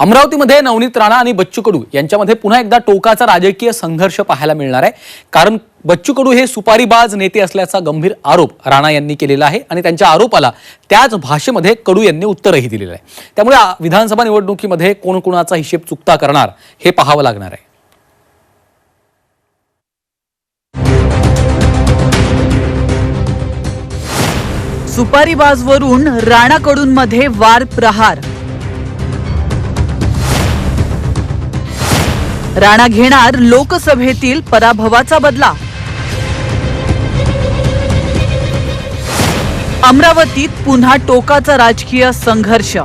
अमरावतीमध्ये नवनीत राणा आणि बच्चू कडू यांच्यामध्ये पुन्हा एकदा टोकाचा राजकीय संघर्ष पाहायला मिळणार आहे. कारण बच्चू कडू हे सुपारीबाज नेते असल्याचा गंभीर आरोप राणा यांनी केलेला आहे आणि त्यांच्या आरोपाला त्याच भाषेमध्ये कडू यांनी उत्तरही दिलेलं आहे. त्यामुळे विधानसभा निवडणुकीमध्ये कोण कोणाचा हिशेब चुकता करणार हे पाहावं लागणार आहे. सुपारीबाजवरून राणाकडूंमध्ये वार प्रहार. राणा घेणार लोकसभेतील पराभवाचा बदला. अमरावतीत पुन्हा टोकाचा राजकीय संघर्ष.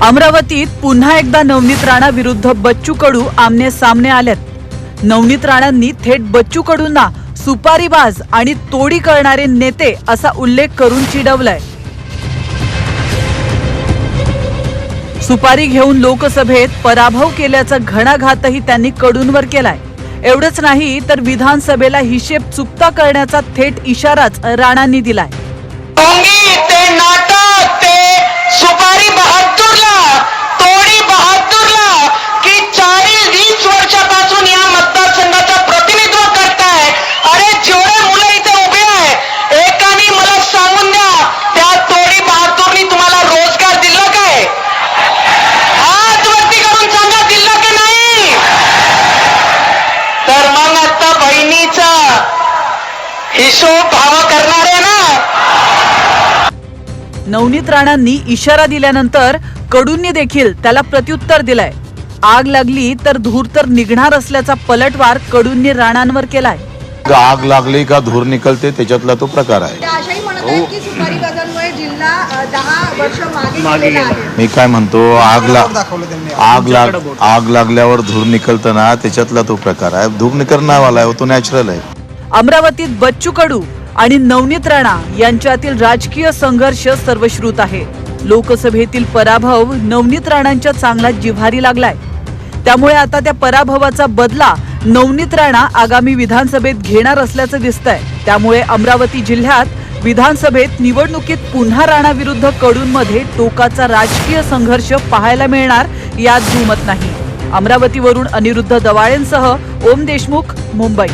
अमरावतीत पुन्हा एकदा नवनीत राणा विरुद्ध बच्चू कडू आमने सामने आलेत. नवनीत राणांनी थेट बच्चू कडूंना सुपारीबाज आणि तोडी करणारे नेते असा उल्लेख करून चिडवलाय. सुपारी घेऊन लोकसभेत पराभव केल्याचा घणाघातही त्यांनी कडूंवर केलाय. एवढंच नाही तर विधानसभेला हिशेब चुकता करण्याचा थेट इशाराच राणांनी दिलाय. ते ते सुपारी हिशोब भाव करणार आहे ना. नवनीत राणांनी इशारा दिल्यानंतर कडूंनी देखील त्याला प्रत्युत्तर दिलंय. आग लागली तर धूर तर निघणार असल्याचा पलटवार कडूंनी राणांवर केलाय. आग लागली का धूर निकलते त्याच्यातला तो प्रकार आहे. मी काय म्हणतो आग लाग आग लाग आग लागल्यावर धूर निकलतं ना त्याच्यातला तो प्रकार आहे. धूर निकलणावाला आहे तो नॅचरल आहे. अमरावतीत बच्चू कडू आणि नवनीत राणा यांच्यातील राजकीय संघर्ष सर्वश्रुत आहे. लोकसभेतील पराभव नवनीत राणांच्या चांगला जिव्हारी लागलाय. त्यामुळे आता त्या पराभवाचा बदला नवनीत राणा आगामी विधानसभेत घेणार असल्याचं दिसतंय. त्यामुळे अमरावती जिल्ह्यात विधानसभेत निवडणुकीत पुन्हा राणा विरुद्ध कडूंमध्ये टोकाचा राजकीय संघर्ष पाहायला मिळणार यात दुमत नाही. अमरावतीवरून अनिरुद्ध दवाळेंसह ओम देशमुख मुंबई.